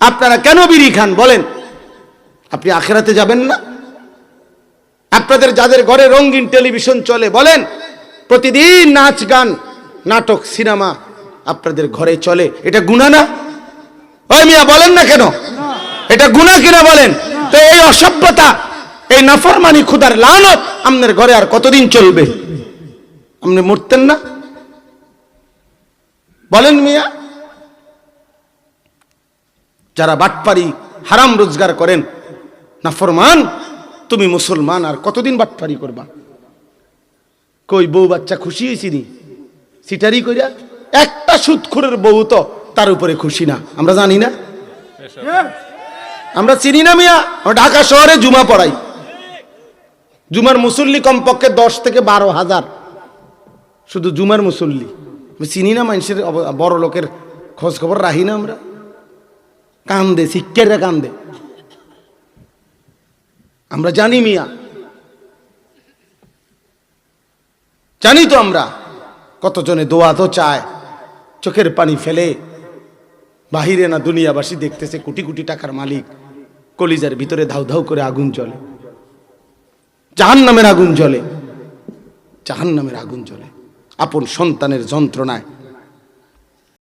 আপনারা কেন বিড়ি খান? বলেন। আপনি আখেরাতে যাবেন না? আপনাদের যাদের ঘরে রঙিন টেলিভিশন চলে, বলেন। প্রতিদিন নাচ, গান, নাটক, সিনেমা আপনাদের ঘরে চলে। এটা গুণা না? ওই মিয়া, বলেন না কেন? এটা গুণা কিনা বলেন? তো এই অসভ্যতা, এই নাফরমানি, খুদার লানত আপনার ঘরে আর কতদিন চলবে? আপনি মরতেন না? বলেন মিয়া। যারা বাটপারি হারাম রোজগার করেন, না ফরমান, তুমি মুসলমান আর কতদিন বাটপারি করবা? কই বউ বাচ্চা খুশি হয়েছি নি? সিটারি কইরা একটা সুদখুরের বউ তো তার উপরে খুশি না। আমরা জানি না? আমরা চিনি না মিয়া। ঢাকা শহরে জুমা পড়াই। জুমার মুসল্লি কমপক্ষে দশ থেকে বারো হাজার। শুধু জুমার মুসল্লি। চিনি না মানুষের বড় লোকের খোঁজ খবর রাখি না আমরা। কান্দে, শিক্ষারা কান্দে। আমরা জানি মিয়া। জানি তো আমরা। কতজনে দোয়া তো চায়, চোখের পানি ফেলে। বাহিরে না দুনিয়াবাসী দেখতেছে কোটি কোটি টাকার মালিক। কলিজার ভিতরে ধাউ ধাউ করে আগুন জ্বলে। জাহান নামের আগুন জ্বলে। জাহান নামের আগুন জ্বলে। আপন সন্তানের যন্ত্রণায়